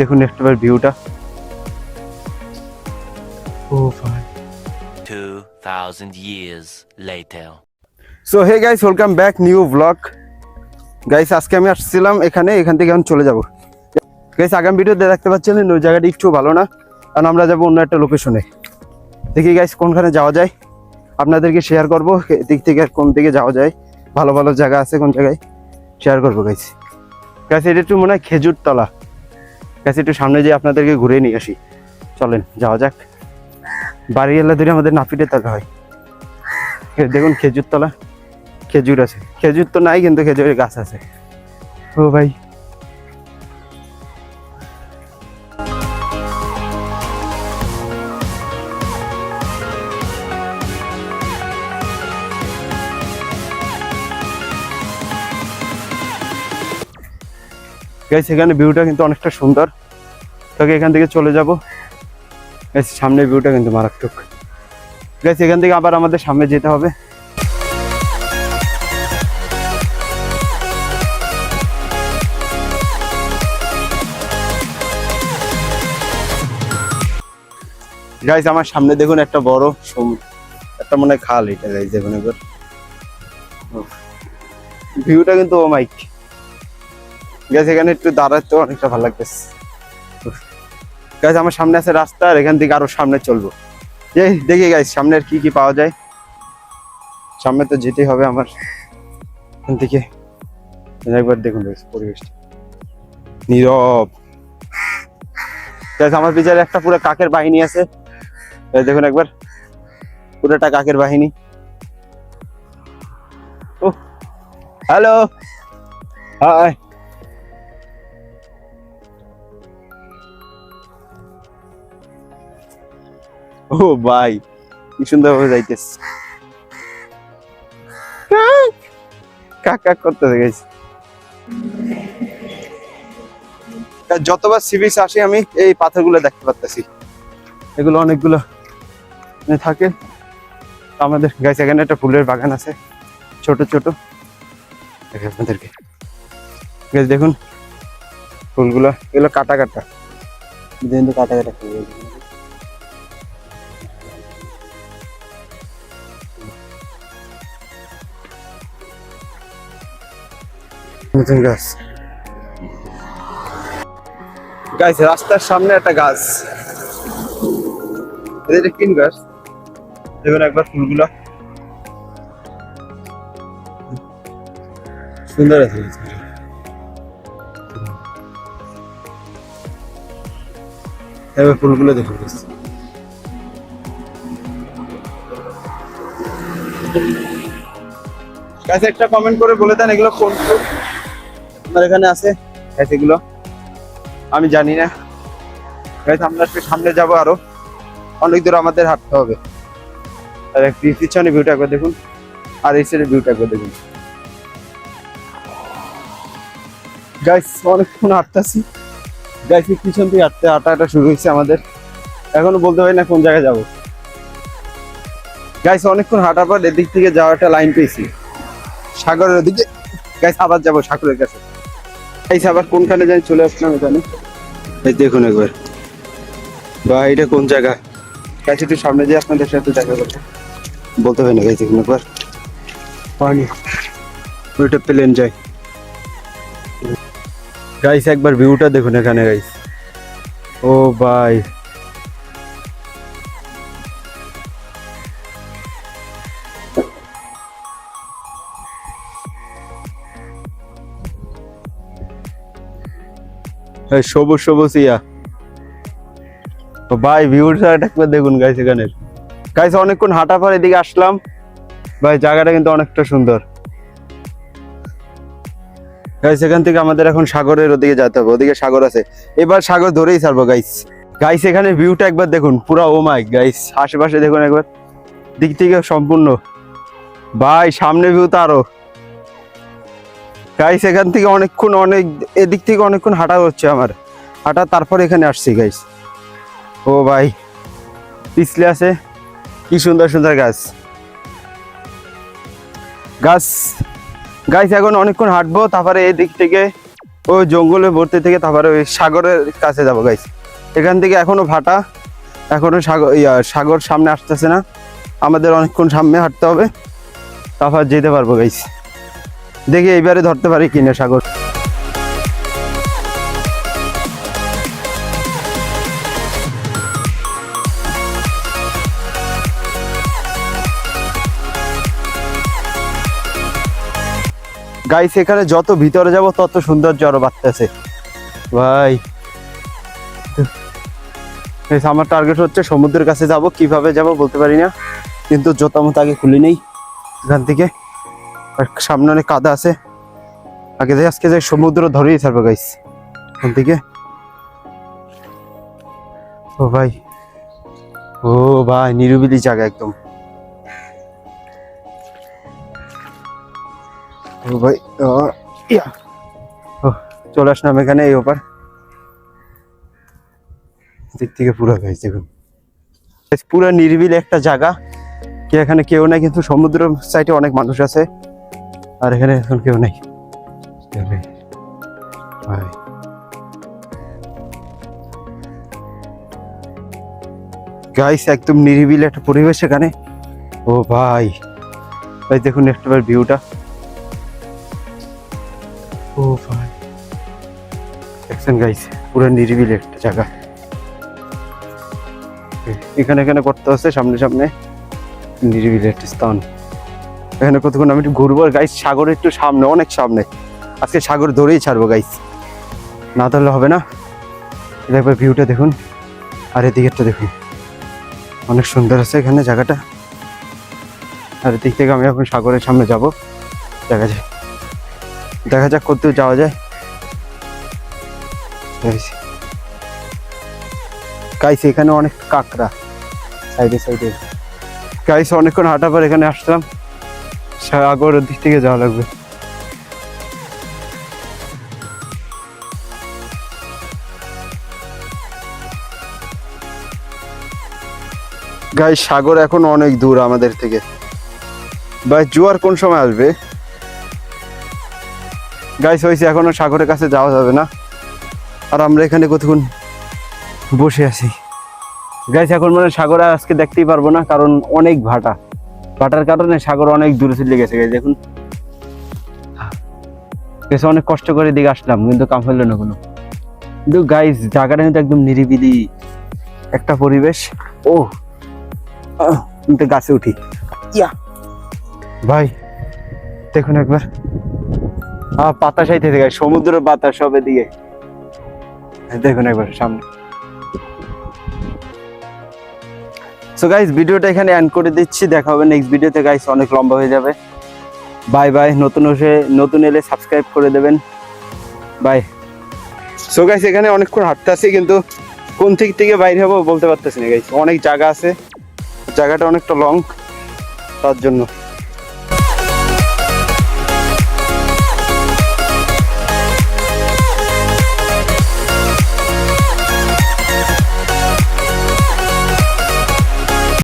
দেখুন একটাবার ভিউটা ও ভাই 2,000 years later. So hey guys welcome back new vlog guys আজকে আমি আসছিলাম এখানে এখান থেকে এখন চলে যাব। গাইস আগামী ভিডিওতে দেখতে পাচ্ছিলেন ওই জায়গাটা একটু ভালো না। কারণ আমরা যাব অন্য একটা লোকেশনে দেখি গাইস কোনখানে যাওয়া যায়। আপনাদেরকে শেয়ার করব এদিক থেকে আর কোন দিকে যাওয়া যায়। ভালো ভালো জায়গা আছে কোন জায়গায়। শেয়ার করব গাইস গাইস এটা একটু মনে হয় খেজুর তলা একটু সামনে যেয়ে আপনাদেরকে ঘুরে নিয়ে আসি। চলেন, যাওয়া যাক। বাড়ি এলে ধরে আমাদের নাপিটে থাকা হয়। দেখুন খেজুর তলা। খেজুর আছে। খেজুর তো নাই, কিন্তু খেজুরের গাছ আছে। ও ভাই। গাইস এখানে ভিউটা কিন্তু অনেকটা সুন্দর। তোকে এখান থেকে চলে যাব। গাইস সামনের ভিউটা কিন্তু মারাত্মক। গাইস এখান থেকে আবার আমাদের সামনে যেতে হবে। গাইস আমার সামনে দেখুন একটা বড় একটা মনে খাল এটা গাইস দেখুন একবার। ভিউটা কিন্তু ও মাইক গাইস এখানে একটু দাঁড়াতে অনেকটা ভালো লাগতেছে। গাইস আমার সামনে আছে রাস্তা আর এখান থেকে আরও সামনে চলবো। এই দেখি গাইস সামনে আর কি কি পাওয়া যায়। সামনে তো যেতেই হবে আমার। এখান থেকে একবার দেখুন পরিবেশটা। নীরব। আমার পিছনে একটা পুরো কাকের বাহিনী আছে। দেখুন একবার। পুরোটা কাকের বাহিনী। ও হ্যালো হাই ও ভাই, কি সুন্দর ভাবে যাইতেছ। কাক কাক করতে গেছি যতবার সিবিস আসি, আমি এই পাথরগুলো দেখতে পারতেছি। এগুলো অনেকগুলো থাকে। আমাদের গাছ এখানে একটা ফুলের বাগান আছে। ছোট ছোট। আপনাদেরকে। গাছ দেখুন। ফুলগুলো, এগুলো কাটা কাটা। কাটা কাটা ফুল নতুন গাছ। গাছ রাস্তার সামনে একটা গাছ। এটা কিন গাছ। দেখুন একবার ফুলগুলো। সুন্দর আছে। এবার ফুলগুলো দেখুন গাছ গাছ একটা কমেন্ট করে বলে দেন এগুলো কোন ফুল? আপনার এখানে আছে? এগুলো আমি জানি না। আমরা একটু সামনে যাব আরও। অনেক দূর আমাদের হাঁটতে হবে। আর একটু পিছনে ভিউটা একবার দেখুন। আর এই সাইডের ভিউটা একবার দেখুন। গাইস অনেকক্ষণ হাঁটতেছি। গাইস পিছন থেকে হাঁটতে হাঁটা হাঁটা শুরু হয়েছে আমাদের। এখনও বলতে পারি না কোন জায়গায় যাব। গাইস অনেকক্ষণ হাঁটার পর এদিক থেকে যাওয়ার একটা লাইন পেয়েছি। সাগরের ওদিকে। গাইস আবার যাব সাগরের কাছে। গাইস আবার কোনখানে যাই চলে আসলাম এখানে এই দেখুন একবার। বা এটা কোন জায়গা? গাইস একটু সামনে দিয়ে আপনাদের সাথে দেখা করব। বলতে হয় না গাইস দেখুন একবার। পানি। ওইটা প্লেন যায়। গাইস একবার ভিউটা দেখুন এখানে গাইস ও ভাই। সবুজ সবুজ ইয়া। তো ভাই ভিউটা একবার দেখুন গাইস এখানে। গাইস অনেকক্ষণ হাঁটা পর এদিকে আসলাম। ভাই, জায়গাটা কিন্তু অনেকটা সুন্দর। গাইস এখান থেকে আমাদের এখন সাগরের ওদিকে যেতে হবে। ওদিকে সাগর আছে। এবার সাগর ধরেই ছাড়বো গাইস গাইস এখানে ভিউটা একবার দেখুন। পুরো ও মাই গাইস আশেপাশে দেখুন একবার। দিক থেকে সম্পূর্ণ। ভাই, সামনে ভিউ তো আরও। গাইস এখান থেকে অনেকক্ষণ অনেক এদিক থেকে অনেকক্ষণ হাঁটা হচ্ছে আমার। হাঁটা তারপর এখানে আসছি গাইস ও ভাই পিছলে আছে। কি সুন্দর সুন্দর গাছ। গাছ গাইস এখন অনেকক্ষণ হাঁটবো তারপরে এই দিক থেকে ও জঙ্গলে ভর্তি থেকে তারপরে ওই সাগরের কাছে যাব গাইস এখান থেকে এখনও ভাটা এখনও সাগর ইয়া, সাগর সামনে আসতেছে না। আমাদের অনেকক্ষণ সামনে হাঁটতে হবে তারপর যেতে পারব গাইস দেখি এইবারে ধরতে পারি কিনা সাগর। গাইস এখানে যত ভিতরে যাব, তত সৌন্দর্য আরও বাড়তেছে। ভাই। আমার টার্গেট হচ্ছে সমুদ্রের কাছে যাব, কীভাবে যাব বলতে পারি না। কিন্তু জোতা মতো আগে খুলে নেই। এখান থেকে। আর সামনে অনেক কাদা আছে। আগে যাই আজকে যাই সমুদ্র ধরেই ছাড়বো গাইস ওখান থেকে। ও ভাই। ও ভাই নিরিবিলি জায়গা একদম। ও ভাই ও, চলে আসলাম এখানে এই ওপার। দিক থেকে পুরো গাইস দেখুন। পুরো নিরিবিলি একটা জায়গা। কি এখানে কেউ নাই কিন্তু সমুদ্র সাইডে অনেক মানুষ আছে। আর এখানে এখন কেউ নেই। গাইস একদম নিরিবিলি একটা পরিবেশ এখানে। ও ভাই। ভাই, দেখুন একটাবার ভিউটা ও ভাই। দেখছেন গাইস পুরো নিরিবিলি একটা জায়গা। এখানে এখানে করতে হচ্ছে সামনে সামনে। নিরিবিলি একটা স্থান। এখানে কতক্ষণ? আমি একটু ঘুরবো। গাইস সাগর একটু সামনে, অনেক সামনে। আজকে সাগর ধরেই ছাড়বো গাইস না ধরলে হবে না। একবার ভিউটা দেখুন। আর এদিকেরটা দেখুন। অনেক সুন্দর আছে এখানে জায়গাটা। আর এদিক থেকে আমি এখন সাগরের সামনে যাব। দেখা যায় দেখা যাক কোথাও যাওয়া যায়। গাইস এখানে অনেক কাঁকড়া। সাইডে সাইডে গাইস অনেকক্ষণ হাঁটার পর এখানে আসলাম। সাগরের দিক থেকে যাওয়া লাগবে। গাই সাগর এখন অনেক দূর আমাদের থেকে। ভাই জোয়ার কোন সময় আসবে? গাইস হয়েছে এখনও সাগরের কাছে যাওয়া যাবে না। আর আমরা এখানে কতক্ষণ বসে আছি? গাইস এখন মানে সাগর আজকে দেখতেই পারব না কারণ অনেক ভাটা। ভাটার কারণে সাগর অনেক দূরে চলে গেছে দেখুন। গেছে অনেক কষ্ট করে দিকে আসলাম, কিন্তু কাম হইল না কোনো। কিন্তু গাইস জায়গাটা কিন্তু একদম নিরিবিলি একটা পরিবেশ। ও কিন্তু গাছে উঠি। ইয়া। ভাই, দেখুন একবার। আহ, বাতাস আইতে থেকে সমুদ্রের বাতাস সব এদিকে। দেখুন একবার সামনে। সো গাইজ ভিডিওটা এখানে এন্ড করে দিচ্ছি। দেখা হবে নেক্সট ভিডিওতে গাইজ অনেক লম্বা হয়ে যাবে। বাই বাই নতুন এসে নতুন এলে সাবস্ক্রাইব করে দেবেন। বাই সো গাইজ এখানে অনেকক্ষণ হাঁটতে আসি কিন্তু কোন দিক থেকে বাইরে হব বলতে পারতেছি না গাইজ অনেক জায়গা আছে। জায়গাটা অনেকটা লং তার জন্য।